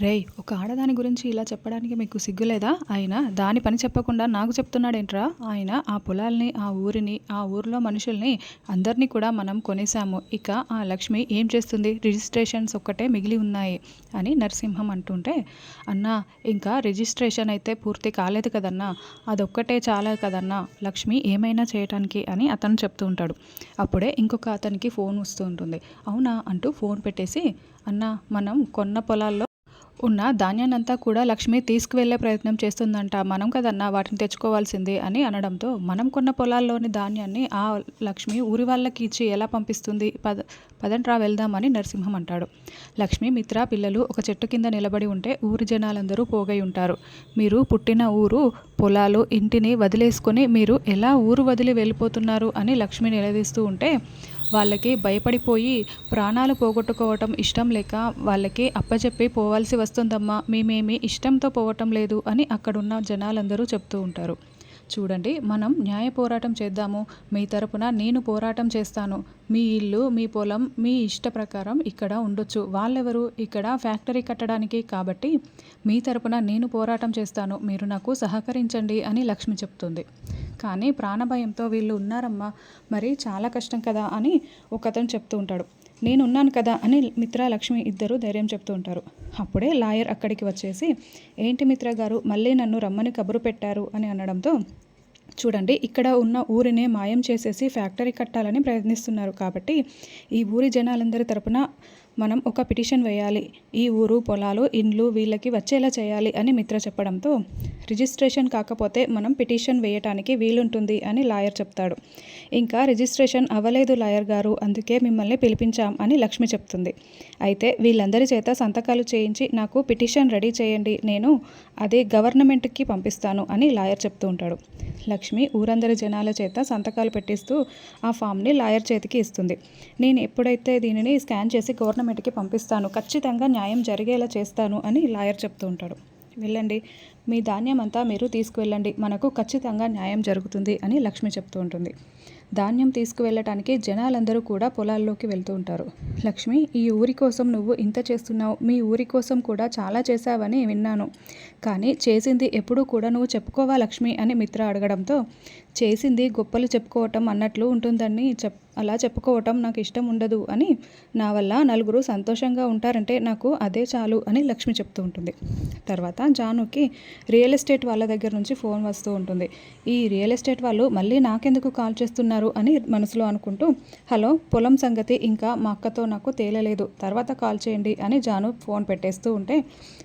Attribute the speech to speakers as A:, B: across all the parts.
A: రేయ్ ఒక ఆడదాని గురించి ఇలా చెప్పడానికి మీకు సిగ్గులేదా? ఆయన దాని పని చెప్పకుండా నాకు చెప్తున్నాడేంట్రా? ఆయన ఆ పొలాల్ని ఆ ఊరిని ఆ ఊరిలో మనుషుల్ని అందరినీ కూడా మనం కొనేసాము ఇక ఆ లక్ష్మి ఏం చేస్తుంది? రిజిస్ట్రేషన్స్ ఒక్కటే మిగిలి ఉన్నాయి అని నరసింహం అంటుంటే అన్నా ఇంకా రిజిస్ట్రేషన్ అయితే పూర్తి కాలేదు కదన్నా. అదొక్కటే చాలా కదన్నా. లక్ష్మి ఏమైనా చేయటానికి అని అతను చెప్తూ ఉంటాడు. అప్పుడే ఇంకొక అతనికి ఫోన్ వస్తూ ఉంటుంది. అవునా? అంటూ ఫోన్ పెట్టేసి అన్న మనం కొన్న పొలాల్లో ఉన్న ధాన్యాన్నంతా కూడా లక్ష్మి తీసుకువెళ్ళే ప్రయత్నం చేస్తుందంట. మనం కదన్నా వాటిని తెచ్చుకోవాల్సింది అని అనడంతో మనం కొన్న పొలాల్లోని ధాన్యాన్ని ఆ లక్ష్మి ఊరి వాళ్ళకి ఇచ్చి ఎలా పంపిస్తుంది? పద పదంట్రా వెళ్దామని నరసింహం అంటాడు. లక్ష్మి మిత్ర పిల్లలు ఒక చెట్టు కింద నిలబడి ఉంటే ఊరి జనాలందరూ పోగై ఉంటారు. మీరు పుట్టిన ఊరు పొలాలు ఇంటిని వదిలేసుకొని మీరు ఎలా ఊరు వదిలి వెళ్ళిపోతున్నారు అని లక్ష్మి నిలదీస్తూ ఉంటే వాళ్ళకి భయపడిపోయి ప్రాణాలు పోగొట్టుకోవటం ఇష్టం లేక వాళ్ళకి అప్పచెప్పి పోవాల్సి వస్తుందమ్మా మేమేమి ఇష్టంతో పోవటం లేదు అని అక్కడున్న జనాలందరూ చెప్తూ ఉంటారు. చూడండి మనం న్యాయ పోరాటం చేద్దాము. మీ తరపున నేను పోరాటం చేస్తాను. మీ ఇల్లు మీ పొలం మీ ఇష్ట ప్రకారం ఇక్కడ ఉండొచ్చు. వాళ్ళెవరు? ఇక్కడ ఫ్యాక్టరీ కట్టడానికి కాబట్టి మీ తరపున నేను పోరాటం చేస్తాను. మీరు నాకు సహకరించండి అని లక్ష్మి చెప్తుంది. కానీ ప్రాణభయంతో వీళ్ళు ఉన్నారమ్మా మరి చాలా కష్టం కదా అని ఒకతను చెప్తూ ఉంటాడు. నేను ఉన్నాను కదా అని మిత్ర లక్ష్మి ఇద్దరు ధైర్యం చెప్తూ ఉంటారు. అప్పుడే లాయర్ అక్కడికి వచ్చేసి ఏంటి మిత్ర గారు మళ్ళీ నన్ను రమ్మని కబురు పెట్టారు అని అనడంతో చూడండి ఇక్కడ ఉన్న ఊరినే మాయం చేసేసి ఫ్యాక్టరీ కట్టాలని ప్రయత్నిస్తున్నారు కాబట్టి ఈ ఊరి జనాలందరి తరపున మనం ఒక పిటిషన్ వేయాలి. ఈ ఊరు పొలాలు ఇండ్లు వీళ్ళకి వచ్చేలా చేయాలి అని మిత్ర చెప్పడంతో రిజిస్ట్రేషన్ కాకపోతే మనం పిటిషన్ వేయటానికి వీలుంటుంది అని లాయర్ చెప్తాడు. ఇంకా రిజిస్ట్రేషన్ అవ్వలేదు లాయర్ గారు అందుకే మిమ్మల్ని పిలిపించాం అని లక్ష్మి చెప్తుంది. అయితే వీళ్ళందరి చేత సంతకాలు చేయించి నాకు పిటిషన్ రెడీ చేయండి నేను అది గవర్నమెంట్కి పంపిస్తాను అని లాయర్ చెప్తూ ఉంటాడు. లక్ష్మి ఊరందరి జనాల చేత సంతకాలు పెట్టిస్తూ ఆ ఫామ్ని లాయర్ చేతికి ఇస్తుంది. నేను ఎప్పుడైతే దీనిని స్కాన్ చేసి గవర్నమెంట్ గవర్నమెంట్కి పంపిస్తాను. ఖచ్చితంగా న్యాయం జరిగేలా చేస్తాను అని లాయర్ చెప్తూ ఉంటాడు. వెళ్ళండి. మీ ధాన్యం అంతా మీరు తీసుకువెళ్ళండి. మనకు ఖచ్చితంగా న్యాయం జరుగుతుంది అని లక్ష్మి చెప్తూ ఉంటుంది. ధాన్యం తీసుకువెళ్ళటానికి జనాలందరూ కూడా పొలాల్లోకి వెళ్తూ ఉంటారు. లక్ష్మి ఈ ఊరి కోసం నువ్వు ఇంత చేస్తున్నావు. మీ ఊరి కోసం కూడా చాలా చేశావని విన్నాను. కానీ చేసింది ఎప్పుడూ కూడా నువ్వు చెప్పుకోవా లక్ష్మి? అని మిత్ర అడగడంతో చేసింది గొప్పలు చెప్పుకోవటం అన్నట్లు ఉంటుందని చెప్ అలా చెప్పుకోవటం నాకు ఇష్టం ఉండదు అని నా వల్ల నలుగురు సంతోషంగా ఉంటారంటే నాకు అదే చాలు అని లక్ష్మి చెప్తూ ఉంటుంది. తర్వాత జానుకి రియల్ ఎస్టేట్ వాళ్ళ దగ్గర నుంచి ఫోన్ వస్తూ ఉంటుంది. ఈ రియల్ ఎస్టేట్ వాళ్ళు మళ్ళీ నాకెందుకు కాల్ చేస్తున్నారు? అని మనసులో అనుకుంటూ హలో పొలం సంగతి ఇంకా మా అక్కతో నాకు తేలలేదు. తర్వాత కాల్ చేయండి అని జాను ఫోన్ పెట్టేస్తూ ఉంటే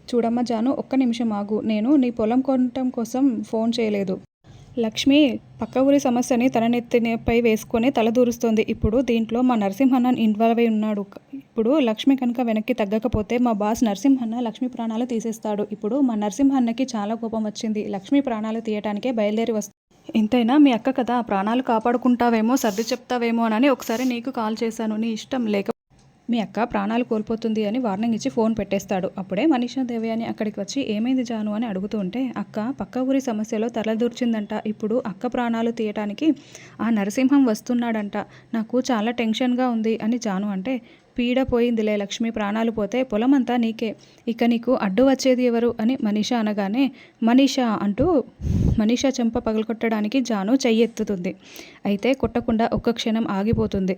A: చూడమ్మ జాను ఒక్క నిమిషం ఆగు. నేను నీ పొలం కొనటం కోసం ఫోన్ చేయలేదు. లక్ష్మి పక్క ఊరి సమస్యని తన నెత్తిపై వేసుకొని తలదూరుస్తోంది ఇప్పుడు దీంట్లో మా నరసింహన్న ఇన్వాల్వ్ అయి ఉన్నాడు. ఇప్పుడు లక్ష్మి కనుక వెనక్కి తగ్గకపోతే మా బాస్ నరసింహన్న లక్ష్మి ప్రాణాలు తీసేస్తాడు. ఇప్పుడు మా నరసింహన్నకి చాలా కోపం వచ్చింది. లక్ష్మి ప్రాణాలు తీయటానికే బయలుదేరి వస్తుంది ఎంతైనా మీ అక్క కదా ప్రాణాలు కాపాడుకుంటావేమో సర్ది చెప్తావేమో అని ఒకసారి నీకు కాల్ చేశాను. నీ ఇష్టం లేక మీ అక్క ప్రాణాలు కోల్పోతుంది అని వార్నింగ్ ఇచ్చి ఫోన్ పెట్టేస్తాడు. అప్పుడే మనీషా దేవయాని అక్కడికి వచ్చి ఏమైంది జాను అని అడుగుతూ ఉంటే అక్క పక్క ఊరి సమస్యలో తలదూర్చిందంట. ఇప్పుడు అక్క ప్రాణాలు తీయటానికి ఆ నరసింహం వస్తున్నాడంట. నాకు చాలా టెన్షన్గా ఉంది అని జాను అంటే పీడ పోయిందిలే లక్ష్మి ప్రాణాలు పోతే పొలమంతా నీకే. ఇక నీకు అడ్డు వచ్చేది ఎవరు? అని మనీష అనగానే మనీష అంటూ మనీషా చెంప పగలగొట్టడానికి జాను చెయ్యెత్తుతుంది. అయితే కొట్టకుండా ఒక్క క్షణం ఆగిపోతుంది.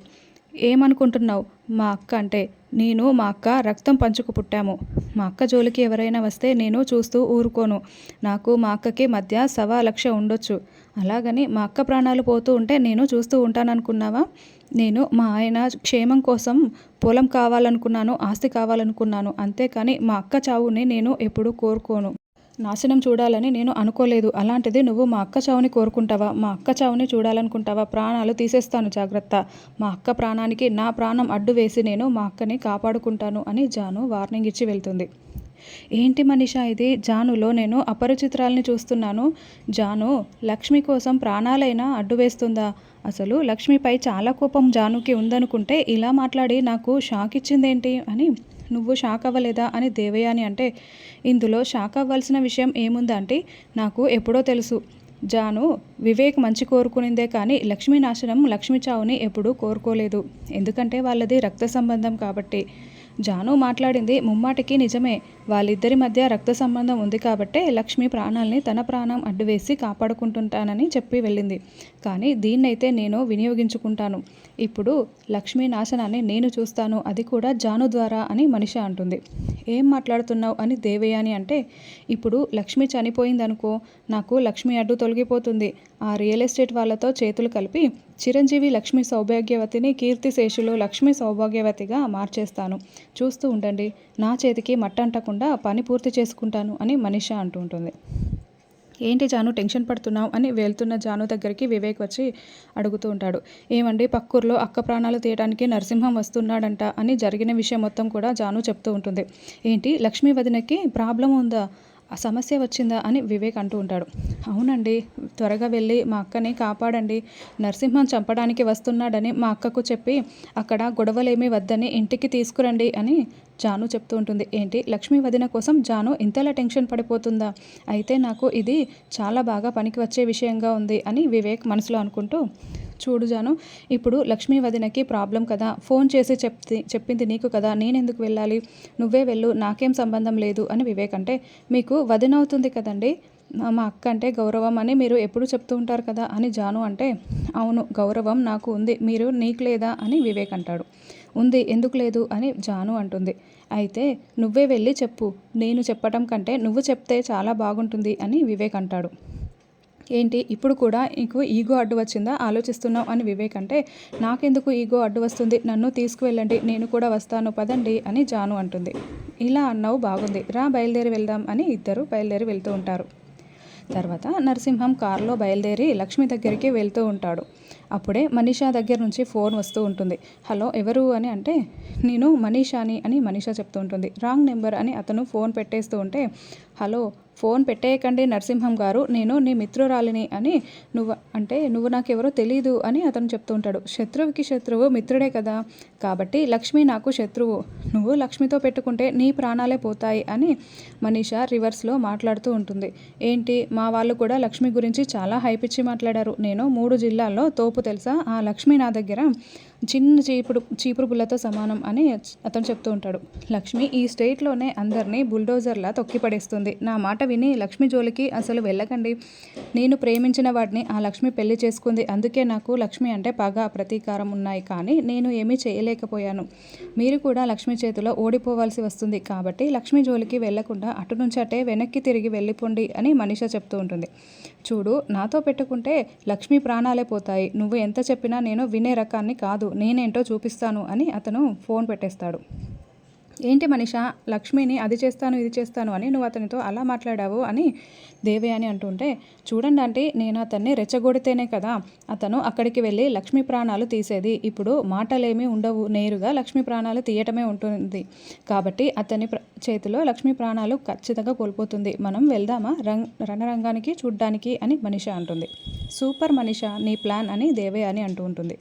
A: ఏమనుకుంటున్నావు? మా అక్క అంటే నేను మా అక్క రక్తం పంచుకు పుట్టాము. మా అక్క జోలికి ఎవరైనా వస్తే నేను చూస్తూ ఊరుకోను. నాకు మా అక్కకి మధ్య సవా లక్ష ఉండొచ్చు. అలాగని మా అక్క ప్రాణాలు పోతూ ఉంటే నేను చూస్తూ ఉంటాననుకున్నావా? నేను మా ఆయన క్షేమం కోసం పొలం కావాలనుకున్నాను ఆస్తి కావాలనుకున్నాను. అంతేకాని మా అక్క చావుని నేను ఎప్పుడూ కోరుకోను. నాశనం చూడాలని నేను అనుకోలేదు. అలాంటిది నువ్వు మా అక్క చావుని కోరుకుంటావా? మా అక్క చావుని చూడాలనుకుంటావా? ప్రాణాలు తీసేస్తాను. జాగ్రత్త. మా అక్క ప్రాణానికి నా ప్రాణం అడ్డు వేసి నేను మా అక్కని కాపాడుకుంటాను అని జాను వార్నింగ్ ఇచ్చి వెళ్తుంది. ఏంటి మనిషా ఇది? జానులో నేను అపరిచిత్రాల్ని చూస్తున్నాను. జాను లక్ష్మి కోసం ప్రాణాలైనా అడ్డు వేస్తుందా? అసలు లక్ష్మిపై చాలా కోపం జానుకి ఉందనుకుంటే ఇలా మాట్లాడి నాకు షాక్ ఇచ్చిందేంటి అని నువ్వు షాక్ అవ్వలేదా అని దేవయాని అంటే ఇందులో షాక్ అవ్వాల్సిన విషయం ఏముందంటే నాకు ఎప్పుడో తెలుసు. జాను వివేక్ మంచి కోరుకునిందే కానీ లక్ష్మీ నాశనం లక్ష్మీ చావుని ఎప్పుడూ కోరుకోలేదు. ఎందుకంటే వాళ్ళది రక్త సంబంధం కాబట్టి. జాను మాట్లాడింది ముమ్మాటికి నిజమే. వాళ్ళిద్దరి మధ్య రక్త సంబంధం ఉంది కాబట్టే లక్ష్మి ప్రాణాల్ని తన ప్రాణం అడ్డువేసి కాపాడుకుంటుంటానని చెప్పి వెళ్ళింది. కానీ దీన్నైతే నేను వినియోగించుకుంటాను. ఇప్పుడు లక్ష్మీ నాశనాన్ని నేను చూస్తాను అది కూడా జాను ద్వారా అని మనిష అంటుంది. ఏం మాట్లాడుతున్నావు అని దేవయాని అంటే ఇప్పుడు లక్ష్మి చనిపోయిందనుకో నాకు లక్ష్మి అడ్డు తొలగిపోతుంది. ఆ రియల్ ఎస్టేట్ వాళ్ళతో చేతులు కలిపి చిరంజీవి లక్ష్మి సౌభాగ్యవతిని కీర్తిశేషులు లక్ష్మి సౌభాగ్యవతిగా మార్చేస్తాను. చూస్తూ ఉండండి నా చేతికి మట్టంటకుండా పని పూర్తి చేసుకుంటాను అని మనిష అంటూ ఉంటుంది ఏంటి జాను టెన్షన్ పడుతున్నావు అని వెళ్తున్న జాను దగ్గరికి వివేక్ వచ్చి అడుగుతూ ఉంటాడు. ఏమండి పక్కూర్లో అక్క ప్రాణాలు తీయడానికి నరసింహం వస్తున్నాడంట అని జరిగిన విషయం మొత్తం కూడా జాను చెప్తూ ఉంటుంది. ఏంటి లక్ష్మీ వదినకి ప్రాబ్లం ఉందా? ఆ సమస్య వచ్చిందా అని వివేక్ అంటూ ఉంటాడు. అవునండి త్వరగా వెళ్ళి మా అక్కని కాపాడండి. నరసింహం చంపడానికి వస్తున్నాడని మా అక్కకు చెప్పి అక్కడ గొడవలేమీ వద్దని ఇంటికి తీసుకురండి అని జాను చెప్తూ ఉంటుంది. ఏంటి? లక్ష్మీ వదిన కోసం జాను ఇంతలా టెన్షన్ పడిపోతుందా? అయితే నాకు ఇది చాలా బాగా పనికి వచ్చే విషయంగా ఉంది అని వివేక్ మనసులో అనుకుంటూ చూడు జాను ఇప్పుడు లక్ష్మీ వదినకి ప్రాబ్లం కదా. ఫోన్ చేసి చెప్తి చెప్పింది నీకు కదా. నేనెందుకు వెళ్ళాలి? నువ్వే వెళ్ళు. నాకేం సంబంధం లేదు అని వివేక్ అంటే మీకు వదినవుతుంది కదండి? మా అక్క అంటే గౌరవం అని మీరు ఎప్పుడు చెప్తూ ఉంటారు కదా అని జాను అంటే అవును గౌరవం నాకు ఉంది. మీరు నీకు లేదా అని వివేక్ అంటాడు. ఉంది ఎందుకు లేదు అని జాను అంటుంది. అయితే నువ్వే వెళ్ళి చెప్పు. నేను చెప్పటం కంటే నువ్వు చెప్తే చాలా బాగుంటుంది అని వివేక్ అంటాడు. ఏంటి? ఇప్పుడు కూడా నీకు ఈగో అడ్డు వచ్చిందా? ఆలోచిస్తున్నావు అని వివేక్ అంటే నాకెందుకు ఈగో అడ్డు వస్తుంది? నన్ను తీసుకువెళ్ళండి. నేను కూడా వస్తాను. పదండి అని జాను అంటుంది. ఇలా అన్నావు బాగుంది. రా బయలుదేరి వెళ్దాం అని ఇద్దరు బయలుదేరి వెళ్తూ ఉంటారు. తర్వాత నరసింహం కారులో బయలుదేరి లక్ష్మి దగ్గరికి వెళ్తూ ఉంటాడు. అప్పుడే మనీషా దగ్గర నుంచి ఫోన్ వస్తూ ఉంటుంది. హలో ఎవరు? అని అంటే నేను మనీషాని అని మనీషా చెప్తూ ఉంటుంది. రాంగ్ నెంబర్ అని అతను ఫోన్ పెట్టేస్తూ ఉంటే హలో ఫోన్ పెట్టేయకండి నరసింహం గారు నేను నీ మిత్రురాలిని అని నువ్వు అంటే నువ్వు నాకెవరో తెలీదు అని అతను చెప్తూ ఉంటాడు. శత్రువుకి శత్రువు మిత్రుడే కదా కాబట్టి లక్ష్మి నాకు శత్రువు. నువ్వు లక్ష్మితో పెట్టుకుంటే నీ ప్రాణాలే పోతాయి అని మనీషా రివర్స్లో మాట్లాడుతూ ఉంటుంది. ఏంటి? మా వాళ్ళు కూడా లక్ష్మి గురించి చాలా హైపిచ్చి మాట్లాడారు. నేను మూడు జిల్లాల్లో తోపు తెలుసా? ఆ లక్ష్మి నా దగ్గర చిన్న చీపుడు చీపురు బుల్లతో సమానం అని అతను చెప్తూ ఉంటాడు. లక్ష్మి ఈ స్టేట్లోనే అందరినీ బుల్డోజర్లా తొక్కి పడేస్తుంది. నా మాట విని లక్ష్మి జోలికి అసలు వెళ్ళకండి. నేను ప్రేమించిన వాడిని ఆ లక్ష్మి పెళ్ళి చేసుకుంది. అందుకే నాకు లక్ష్మి అంటే పగ ప్రతీకారం ఉన్నాయి. కానీ నేను ఏమీ చేయలేకపోయాను. మీరు కూడా లక్ష్మి చేతిలో ఓడిపోవాల్సి వస్తుంది. కాబట్టి లక్ష్మి జోలికి వెళ్ళకుండా అటు నుంచి అటే వెనక్కి తిరిగి వెళ్ళిపోండి అని మనిష చెప్తూ ఉంటుంది. చూడు నాతో పెట్టుకుంటే లక్ష్మి ప్రాణాలే పోతాయి. నువ్వు ఎంత చెప్పినా నేను వినే రకాన్ని కాదు. నేనేంటో చూపిస్తాను అని అతను ఫోన్ పెట్టేస్తాడు. ఏంటి మనిష లక్ష్మిని అది చేస్తాను ఇది చేస్తాను అని నువ్వు అతనితో అలా మాట్లాడావు అని దేవయాని అంటుంటే చూడండి అంటే నేను అతన్ని రెచ్చగొడితేనే కదా అతను అక్కడికి వెళ్ళి లక్ష్మి ప్రాణాలు తీసేది. ఇప్పుడు మాటలేమీ ఉండవు నేరుగా లక్ష్మి ప్రాణాలు తీయటమే ఉంటుంది. కాబట్టి అతని చేతిలో లక్ష్మి ప్రాణాలు ఖచ్చితంగా కోల్పోతుంది. మనం వెళ్దామా? రంగ్ రణరంగానికి చూడ్డానికి అని మనిష అంటుంది. సూపర్ మనిష నీ ప్లాన్ అని దేవయాని అంటూ ఉంటుంది.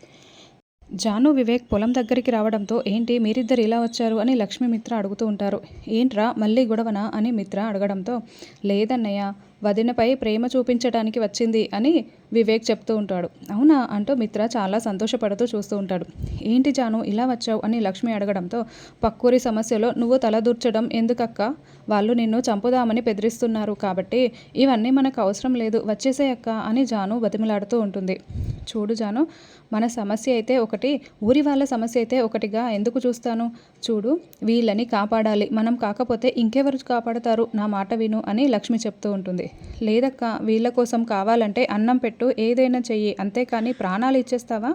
A: జాను వివేక్ పొలం దగ్గరికి రావడంతో ఏంటి మీరిద్దరు ఇలా వచ్చారు? అని లక్ష్మి మిత్ర అడుగుతూ ఉంటారు. ఏంట్రా మళ్ళీ గొడవనా? అని మిత్ర అడగడంతో లేదన్నయ్య వదినపై ప్రేమ చూపించడానికి వచ్చింది అని వివేక్ చెప్తూ ఉంటాడు. అవునా? అంటూ మిత్ర చాలా సంతోషపడుతూ చూస్తూ ఉంటాడు. ఏంటి జాను ఇలా వచ్చావు? అని లక్ష్మి అడగడంతో పక్కూరి సమస్యలో నువ్వు తలదూర్చడం ఎందుకక్క? వాళ్ళు నిన్ను చంపుదామని బెదిరిస్తున్నారు కాబట్టి ఇవన్నీ మనకు అవసరం లేదు వచ్చేసే అక్క అని జాను బతిమలాడుతూ ఉంటుంది. చూడు జాను మన సమస్య అయితే ఒకటి ఊరి వాళ్ళ సమస్య అయితే ఒకటిగా ఎందుకు చూస్తాను? చూడు వీళ్ళని కాపాడాలి. మనం కాకపోతే ఇంకెవరు కాపాడతారు? నా మాట విను అని లక్ష్మి చెప్తూ ఉంటుంది. లేదక్క వీళ్ళ కోసం కావాలంటే అన్నం పెట్టు ఏదైనా చెయ్యి. అంతేకాని ప్రాణాలు ఇచ్చేస్తావా?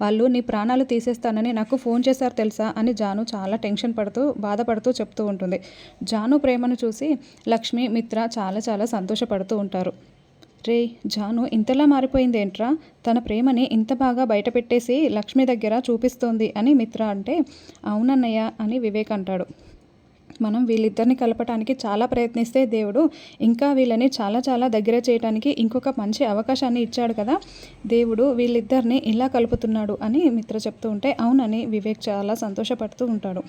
A: వాళ్ళు నీ ప్రాణాలు తీసేస్తానని నాకు ఫోన్ చేశారు తెలుసా? అని జాను చాలా టెన్షన్ పడుతూ బాధపడుతూ చెప్తూ ఉంటుంది. జాను ప్రేమను చూసి లక్ష్మి మిత్ర చాలా చాలా సంతోషపడుతూ ఉంటారు. రే జాను ఇంతలా మారిపోయిందేంట్రా? తన ప్రేమని ఇంత బాగా బయటపెట్టేసి లక్ష్మి దగ్గర చూపిస్తోంది అని మిత్ర అంటే అవునన్నయ్య అని వివేక్ అంటాడు. మనం వీళ్ళిద్దరిని కలపటానికి చాలా ప్రయత్నిస్తే దేవుడు ఇంకా వీళ్ళని చాలా చాలా దగ్గర చేయడానికి ఇంకొక మంచి అవకాశాన్ని ఇచ్చాడు కదా. దేవుడు వీళ్ళిద్దరిని ఇలా కలుపుతున్నాడు అని మిత్ర చెప్తూ ఉంటే అవునని వివేక్ చాలా సంతోషపడుతూ ఉంటాడు.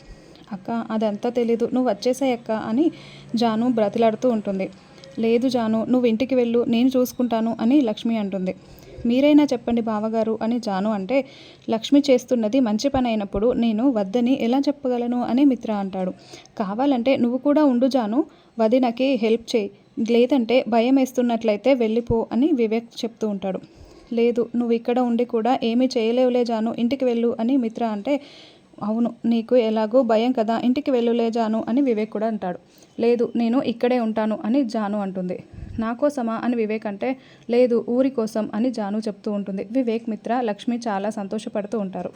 A: అక్క అదంతా తెలీదు. నువ్వు వచ్చేసాయి అక్క అని జాను బ్రతిలాడుతూ ఉంటుంది. లేదు జాను నువ్వు ఇంటికి వెళ్ళు నేను చూసుకుంటాను అని లక్ష్మి అంటుంది. మీరైనా చెప్పండి బావగారు అని జాను అంటే లక్ష్మి చేస్తున్నది మంచి పని అయినప్పుడు నేను వద్దని ఎలా చెప్పగలను అని మిత్ర అంటాడు. కావాలంటే నువ్వు కూడా ఉండు జాను వదినకి హెల్ప్ చేయి. లేదంటే భయం వేస్తున్నట్లయితే వెళ్ళిపో అని వివేక్ చెప్తూ ఉంటాడు. లేదు నువ్వు ఇక్కడ ఉండి కూడా ఏమీ చేయలేవులే జాను ఇంటికి వెళ్ళు అని మిత్ర అంటే అవును నీకు ఎలాగో భయం కదా ఇంటికి వెళ్ళులే జాను అని వివేక్ కూడా అంటాడు. లేదు నేను ఇక్కడే ఉంటాను అని జాను అంటుంది. నా కోసమా అని వివేక్ అంటే లేదు ఊరి కోసం అని జాను చెప్తూ ఉంటుంది. వివేక్ మిత్ర లక్ష్మి చాలా సంతోషపడుతూ ఉంటారు.